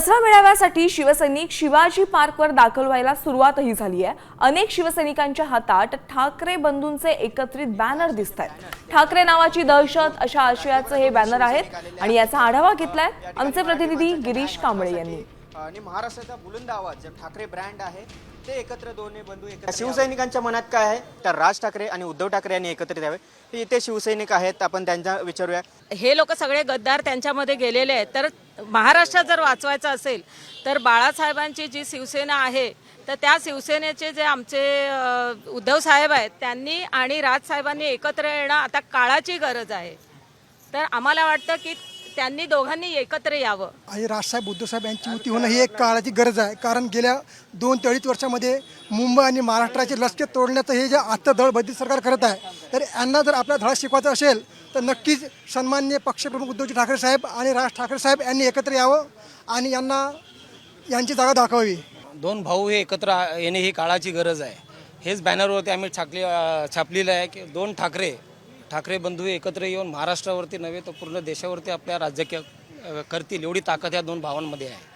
दसरा मेळाव्यासाठी शिवसैनिक शिवाजी पार्कवर दाखल व्हायला सुरुवातही झाली आहे. अनेक शिवसैनिकांच्या हातात ठाकरे बंधूंचे एकत्रित बॅनर दिसत आहेत ठाकरे नावाची दहशत अशा आशयाचे हे बॅनर आहेत आणि याचा आढावा घेतलाय आमचे प्रतिनिधी गिरीश कांबळे यांनी. आणि महाराष्ट्राचा बुलंद आवाज जे ठाकरे ब्रँड आहे ते एकत्र दोन्ही बंधू एकत्र शिवसैनिकांच्या मनात काय आहे? तर राज ठाकरे आणि उद्धव ठाकरे यांनी एकत्रित यावे. हे इथे शिवसैनिक आहेत आपण त्यांच्या विचारूया. हे लोक सगळे गद्दार त्यांच्यामध्ये गेलेले आहेत. तर महाराष्ट्र जर वाचवायचं असेल तर बाळासाहेबांची जी शिवसेना आहे तर त्या शिवसेनेचे जे आमचे उद्धव साहेब आहेत त्यांनी आणि राजसाहेबांनी एकत्र येणं आता काळाची गरज आहे. तर आम्हाला वाटतं की त्यांनी दोघांनी एकत्र यावं. आणि राजसाहेब उद्धवसाहेब यांची युती होणं ही एक काळाची गरज आहे. कारण गेल्या दोन ते अडीच वर्षामध्ये मुंबई आणि महाराष्ट्राचे लष्कर तोडण्याचं हे जे आत्ता धडबद्दल सरकार करत आहे तर यांना जर आपला धडा शिकवायचा असेल तर नक्कीच सन्मान्य पक्षप्रमुख उद्धवजी ठाकरे साहेब आणि राज ठाकरे साहेब यांनी एकत्र यावं आणि यांना यांची जागा दाखवावी. दोन भाऊ हे एकत्र येणे ही काळाची गरज आहे. हेच बॅनरवरती आम्ही छाकले अ, छापलेलं आहे की दोन ठाकरे ठाकरे बंधू एकत्र येऊन महाराष्ट्रावरती नव्हे तर पूर्ण देशावरती आपल्या राज्य करतील एवढी ताकद या दोन भावांमध्ये आहे.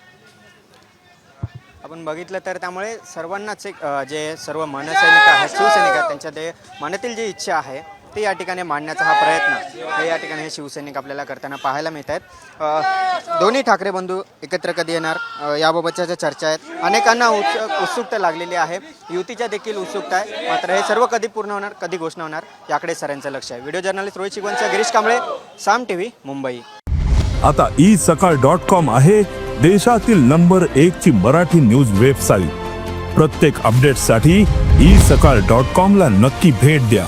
आपण बघितलं तर त्यामुळे सर्वांनाच एक जे सर्व मनसैनिक आहेत शिवसैनिक आहेत त्यांच्या ते मनातील जी इच्छा आहे ते या ठिकाणी मांडण्याचा हा प्रयत्न हे या ठिकाणी हे शिवसैनिक आपल्याला करताना पाहायला मिळत आहेत दोन्ही ठाकरे बंधू एकत्र कधी येणार? याबाबतच्या ज्या चर्चा आहेत अनेकांना उत्स उत्सुकता लागलेली आहे. युतीच्या देखील उत्सुकता आहे. मात्र हे सर्व कधी पूर्ण होणार कधी घोषणा होणार याकडे सरांचं लक्ष आहे. व्हिडिओ जर्नलिस्ट रोहित शिगवंचा गिरीश कांबळे साम टी व्ही मुंबई. आता ई सकाळ डॉट कॉम आहे देशातील नंबर एक ची मराठी न्यूज वेबसाईट. प्रत्येक अपडेटसाठी ई सकाळ डॉट कॉम ला नक्की भेट द्या.